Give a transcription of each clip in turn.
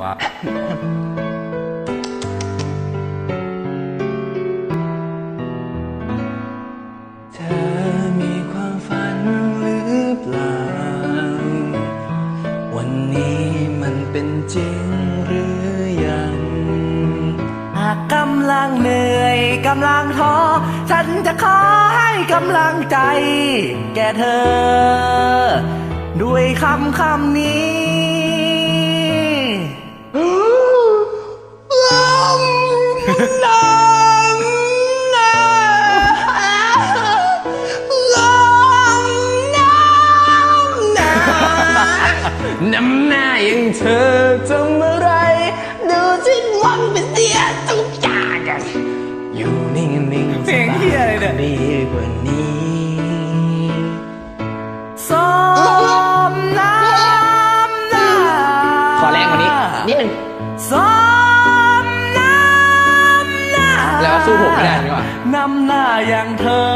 ว่าเธอมีความฝันหรือเปล่า วันนี้มันเป็นจริงหรือยัง หากกำลังเหนื่อยกำลังท้อ ฉันจะขอให้กำลังใจ แก่เธอ ด้วยคำคำนี้ น้ำหน้าอย่างเธอทำอะไร ดูสิหวังเป็นเสียทุกอย่างอะอยู่นิ่งๆเพลงเหี้ยอะไรเนี่ยดีกว่านี้ส้มน้ำหน้าขอแรงกว่านี้นิดนึงส้มน้ำหน้าแล้วสู้ผมไม่ได้นี่หว่าน้ำหน้าอย่างเธอ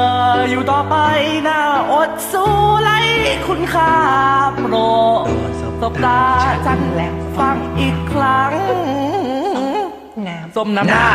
อยู่ต่อไปหน้าอดสู้ไรคุณค่าโปรดส บตาฉันแล้วฟังอีกครั้งส้มน้ำหน้า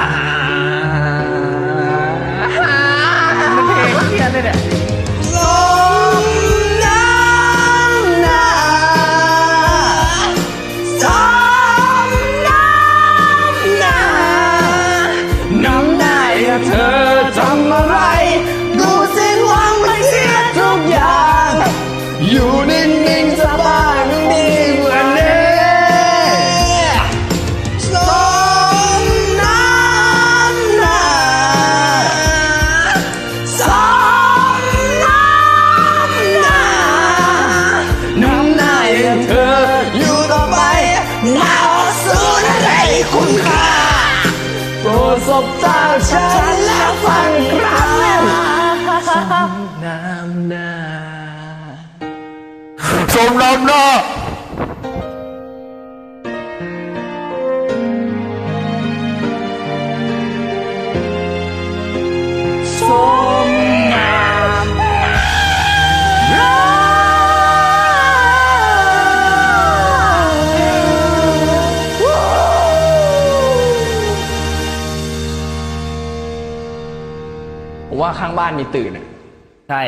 สบตาฉันแล้วฟังครั้งน้ำหน้าสมน้ำหน้า ผมว่าข้างบ้านมีตื่นอะใช่